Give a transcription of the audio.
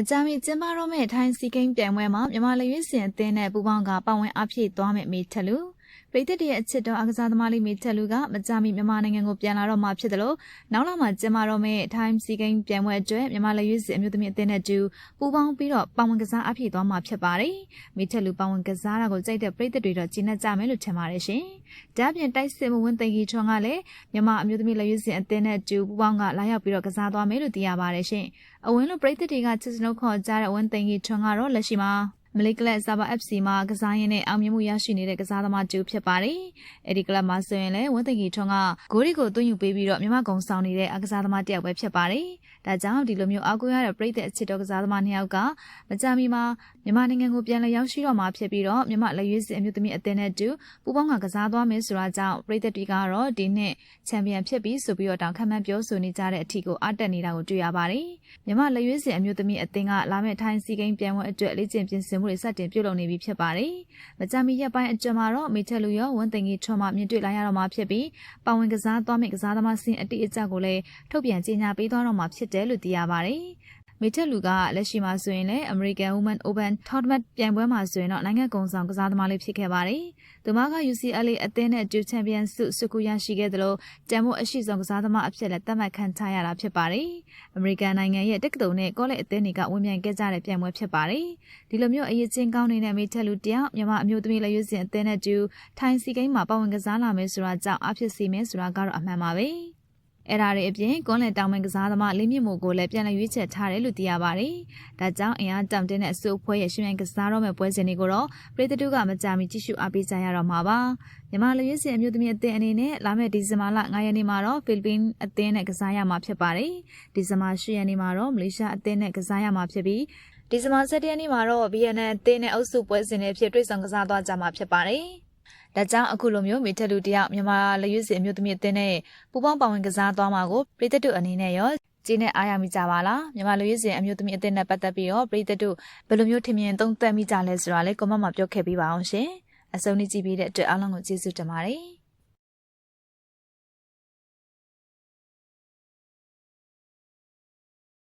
မကြာမီကျင်းပတော့မယ့်ထိုင်းစီကိန်းပြိုင်ပွဲမှာမြန်မာလူရွေးစင်အသင်းနဲ့ပူးပေါင်းကပါဝင်အဖြစ်သွားမယ့်မိထက်လူ ပြည်သက်ရဲ့အချစ်တော်အကစားသမားလေးမိထက်လူကမကြာမီမြန်မာနိုင်ငံကိုပြန်လာတော့မှဖြစ်တယ်လို့နောက်လာမှကျင်းပတော့မယ့်ထိုင်းစီကိန်းပြိုင်ပွဲအတွက်မြန်မာလူရွေးစင်အမျိုးသမီးအသင်းနဲ့တူပူးပေါင်းပြီးတော့ပါဝင်ကစားအဖြစ်သွားမှဖြစ်ပါတယ်မိထက်လူပါဝင်ကစားတာကိုကြိုက်တဲ့ပြည်သက်တွေတော့ကျင်းနေကြမယ်လို့ထင်ပါတယ်ရှင်ဒါ့အပြင်တိုက်စစ်မဝင်သိင်ကြီးထွန်းကလည်းမြန်မာအမျိုးသမီးလူရွေးစင်အသင်းနဲ့တူပူးပေါင်းကလာရောက်ပြီးတော့ကစားသွားမယ်လို့သိရပါတယ်ရှင်အဝင်လိုပရိသတ်တွေကချစ်စနုခေါ်ကြတဲ့ဝန်သိန်းကြီးထွန်းကတော့လက်ရှိမှာ မလေးကလပ်ဇာဘာ FC မှာကစားရင်းနဲ့အောင်မြင်မှုရရှိနေတဲ့ကစားသမားကျူဖြစ်ပါတယ်။အဲဒီကလပ်မှာဆိုရင်လည်းဝန်သိန်းကြီးထွန်းကဂိုးတွေကိုသွင်းယူပေးပြီးတော့မြမကုံဆောင်နေတဲ့အကစားသမားတစ်ယောက်ပဲဖြစ်ပါတယ်။ဒါကြောင့်ဒီလိုမျိုးအောက်ကိုရတဲ့ပရိသတ်အချစ်တော်ကစားသမားနှစ်ယောက်ကမကြာမီမှာမြန်မာနိုင်ငံကိုပြန်လည်ရောက်ရှိတော့မှာဖြစ်ပြီးတော့မြမလက်ရွေးစင်အမျိုးသမီးအသင်းနဲ့တူပူပေါင်းကကစားသွားမယ်ဆိုတာကြောင့်ပရိသတ်တွေကတော့ဒီနှစ်ချန်ပီယံဖြစ်ပြီးဆိုပြီးတော့တောင်ခံမှန်းပြောဆိုနေကြတဲ့အထီကိုအတက်နေတာကိုတွေ့ရပါတယ်။မြမလက်ရွေးစင်အမျိုးသမီးအသင်းကလာမယ့်ထိုင်းစီကိန်းပြန်ပွဲအတွက်လေ့ကျင့်ပြင်ဆင်မှုတွေစတင်ပြုလုပ်နေပြီဖြစ်ပါတယ်။မကြာမီရက်ပိုင်းအတွင်းမှာတော့မေထက်လူရောဝန်သိင်ကြီးထွန်းမှမြင်တွေ့လာရတော့မှာဖြစ်ပြီးပါဝင်ကစားသွားမယ့်ကစားသမားစင်အတိအကျကိုလည်းထုတ်ပြန်ကြေညာပေးသွားတော့မှာဖြစ်တယ်လို့သိရပါတယ်။ မေထက်လူကလက်ရှိမှာဆိုရင်လည်း American Women Open Tournament ပြိုင်ပွဲမှာဆိုရင်တော့နိုင်ငံကုန်ဆောင်ကစားသမားလေးဖြစ်ခဲ့ပါတယ်။သူမက UCLA အသင်းနဲ့ Duke Champion ဆုစုခုရရှိခဲ့သလိုတန်ဖိုးအရှိဆုံးကစားသမားအဖြစ်လည်းသတ်မှတ်ခံထားရတာဖြစ်ပါတယ်။ American နိုင်ငံရဲ့တက္ကသိုလ်နဲ့ကောလိပ်အသင်းတွေကဝင်မြိုင်ခဲ့ကြတဲ့ပြိုင်ပွဲဖြစ်ပါတယ်။ဒီလိုမျိုးအရေးချင်းကောင်းနေတဲ့မေထက်လူတယောက်မြန်မာအမျိုးသမီးလက်ရွေးစင်အသင်းနဲ့တူထိုင်းစီကိန်းမှာပါဝင်ကစားလာမယ်ဆိုတာကြောင့်အဖြစ်စီမယ်ဆိုတာကတော့အမှန်ပါပဲ။ အဲ့ဒါတွေအပြင်ကွန်လန်တောင်ပန်ကစားသမားလေးမြင့်မို့ကိုလည်းပြန်လည်ရွေးချယ်ထားတယ်လို့သိရပါတယ်။ဒါကြောင့်အင်အားတောင်တင်းတဲ့အစိုးအဖွဲ့ရဲ့ရှင်မြိုင်ကစားတော့မဲ့ပွဲစဉ်တွေကိုတော့ပြည်သူတို့ကမကြမီကြည့်ရှုအားပေးကြရတော့မှာပါ။မြန်မာလူရွေးစင်အမျိုးသမီးအသင်းအနေနဲ့လာမယ့်ဒီဇင်ဘာလ9ရက်နေ့မှာတော့ဖိလစ်ပင်းအသင်းနဲ့ကစားရမှာဖြစ်ပါတယ်။ဒီဇင်ဘာ10ရက်နေ့မှာတော့မလေးရှားအသင်းနဲ့ကစားရမှာဖြစ်ပြီးဒီဇင်ဘာ17ရက်နေ့မှာတော့ VNN အသင်းနဲ့အုပ်စုပွဲစဉ်တွေဖြစ်တွေ့ဆုံကစားသွားကြမှာဖြစ်ပါတယ်။ ဒါကြောင့်အခုလိုမျိုးမိထက်လူတယောက်မြန်မာလက်ရွေးစင်အမျိုးသမီးအသင်းနဲ့ပူပေါင်းပါဝင်ကစားသွားမှာကိုပြည်သက်တို့အနေနဲ့ရောကျင်းနဲ့အားရမိကြပါလားမြန်မာလူရေးစင်အမျိုးသမီးအသင်းနဲ့ပတ်သက်ပြီးတော့ပြည်သက်တို့ဘယ်လိုမျိုးထင်မြင်သုံးသပ်မိကြလဲဆိုတာလေးကွန်မန့်မှာပြောခဲ့ပေးပါအောင်ရှင်အစုံနေကြည့်ပြီးတဲ့အတွက်အားလုံးကိုကျေးဇူးတင်ပါတယ်